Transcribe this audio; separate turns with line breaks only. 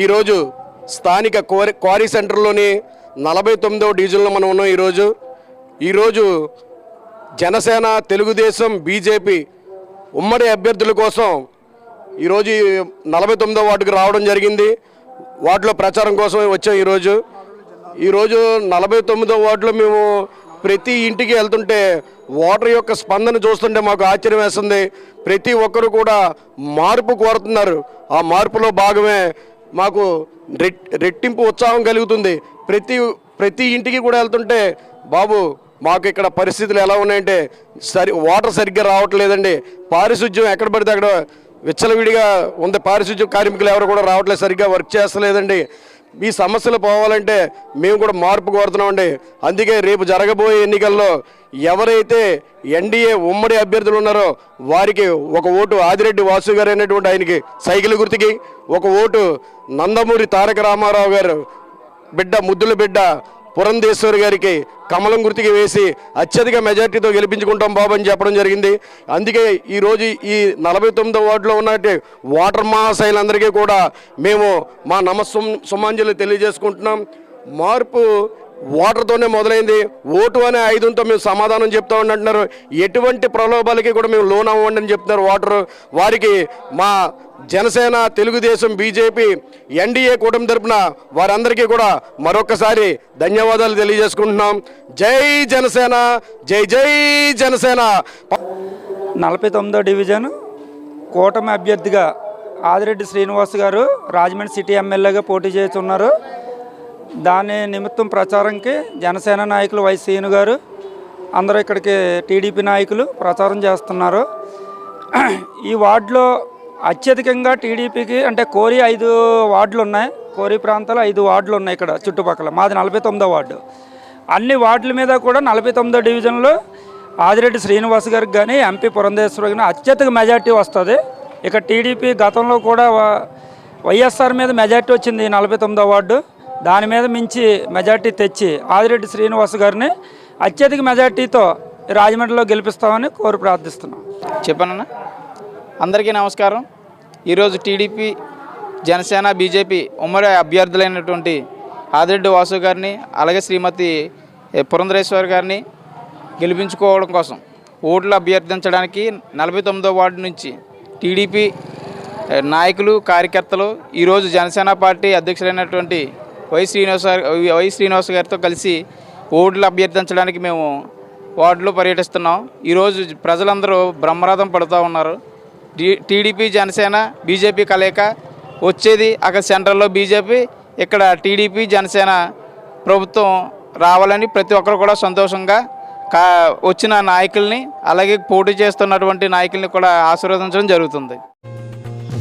ఈరోజు స్థానిక quarry quarry సెంటర్లోని నలభై తొమ్మిదవ డీజిల్లో మనం ఉన్నాం ఈరోజు. ఈరోజు జనసేన తెలుగుదేశం బీజేపీ ఉమ్మడి అభ్యర్థుల కోసం ఈరోజు నలభై తొమ్మిదో వార్డుకు రావడం జరిగింది. వార్డులో ప్రచారం కోసం వచ్చాం ఈరోజు. ఈరోజు నలభై తొమ్మిదో వార్డులో మేము ప్రతి ఇంటికి వెళ్తుంటే ఓటర్ యొక్క స్పందన చూస్తుంటే మాకు ఆశ్చర్యం వేస్తుంది. ప్రతి ఒక్కరు కూడా మార్పు కోరుతున్నారు. ఆ మార్పులో భాగమే మాకు రెట్టింపు ఉత్సాహం కలుగుతుంది. ప్రతి ప్రతి ఇంటికి కూడా వెళ్తుంటే బాబు మాకు ఇక్కడ పరిస్థితులు ఎలా ఉన్నాయంటే సరి వాటర్ సరిగ్గా రావట్లేదండి. పారిశుద్ధ్యం ఎక్కడ పడితే అక్కడ విచ్చలవిడిగా ఉంది. పారిశుద్ధ్యం కార్మికులు ఎవరు కూడా రావట్లేదు. సరిగ్గా వర్క్ చేస్తలేదండి. ఈ సమస్యలు పోవాలంటే మేము కూడా మార్పు కోరుతున్నామండి. అందుకే రేపు జరగబోయే ఎన్నికల్లో ఎవరైతే ఎన్డీఏ ఉమ్మడి అభ్యర్థులు ఉన్నారో వారికి ఒక ఓటు ఆదిరెడ్డి వాసు గారు అయినటువంటి ఆయనకి సైకిల్ గుర్తుకి ఒక ఓటు నందమూరి తారక రామారావు గారు బిడ్డ ముద్దుల బిడ్డ పురంధేశ్వరి గారికి కమలం గుర్తికి వేసి అత్యధిక మెజార్టీతో గెలిపించుకుంటాం బాబు అని చెప్పడం జరిగింది. అందుకే ఈరోజు ఈ నలభై తొమ్మిదో వార్డులో ఉన్నట్టు వాటర్ మహాశైలందరికీ కూడా మేము మా నమస్సు సుమాంజలి తెలియజేసుకుంటున్నాం. మార్పు ఓటర్తోనే మొదలైంది. ఓటు అనే ఐదుంతో మేము సమాధానం చెప్తా ఉండంటున్నారు ఎటువంటి ప్రలోభాలకి కూడా మేము లోన్ అవ్వండి అని చెప్తున్నారు ఓటరు వారికి మా జనసేన తెలుగుదేశం బీజేపీ ఎన్డీఏ కూటమి తరపున వారందరికీ కూడా మరొకసారి ధన్యవాదాలు తెలియజేసుకుంటున్నాం. జై జనసేన జై జై జనసేన.
నలభై తొమ్మిదో డివిజన్ కూటమి అభ్యర్థిగా ఆదిరెడ్డి శ్రీనివాస్ గారు రాజమండ్రి సిటీ ఎమ్మెల్యేగా పోటీ చేస్తున్నారు. దాని నిమిత్తం ప్రచారంకి జనసేన నాయకులు వై సీను గారు అందరూ ఇక్కడికి టీడీపీ నాయకులు ప్రచారం చేస్తున్నారు. ఈ వార్డులో అత్యధికంగా టీడీపీకి అంటే కోరి ఐదు వార్డులు ఉన్నాయి కోరి ప్రాంతాలు ఐదు వార్డులు ఉన్నాయి ఇక్కడ చుట్టుపక్కల. మాది నలభై తొమ్మిదో వార్డు. అన్ని వార్డుల మీద కూడా నలభై తొమ్మిదో డివిజన్లో ఆదిరెడ్డి శ్రీనివాస్ గారికి కానీ ఎంపీ పురంధేశ్వరి కానీ అత్యధిక మెజార్టీ వస్తుంది. ఇక టీడీపీ గతంలో కూడా వ- వైఎస్ఆర్ మీద మెజార్టీ వచ్చింది ఈ నలభై తొమ్మిదో వార్డు. దాని మీద మించి మెజార్టీ తెచ్చి ఆదిరెడ్డి శ్రీనివాస్ గారిని అత్యధిక మెజార్టీతో రాజమండ్రిలో గెలిపిస్తామని కోరి ప్రార్థిస్తున్నాం.
చెప్పానన్నా? అందరికీ నమస్కారం. ఈరోజు టీడీపీ జనసేన బీజేపీ ఉమ్మడి అభ్యర్థులైనటువంటి ఆదిరెడ్డి వాసు గారిని అలాగే శ్రీమతి ఏ, పురంధరేశ్వర్ గారిని గెలిపించుకోవడం కోసం ఓట్లు అభ్యర్థించడానికి నలభై తొమ్మిదో వార్డు నుంచి టీడీపీ నాయకులు కార్యకర్తలు ఈరోజు జనసేన పార్టీ అధ్యక్షులైనటువంటి వై శ్రీనివాస వై శ్రీనివాస్ గారితో కలిసి ఓట్లు అభ్యర్థించడానికి మేము వార్డులో పర్యటిస్తున్నాం. ఈరోజు ప్రజలందరూ బ్రహ్మరథం పడుతూ ఉన్నారు. టీడీపీ జనసేన బీజేపీ కలయిక వచ్చేది అక్కడ సెంట్రల్లో బీజేపీ ఇక్కడ టీడీపీ జనసేన ప్రభుత్వం రావాలని ప్రతి ఒక్కరు కూడా సంతోషంగా కా వచ్చిన నాయకుల్ని అలాగే పోటీ చేస్తున్నటువంటి నాయకుల్ని కూడా ఆశీర్వదించడం జరుగుతుంది.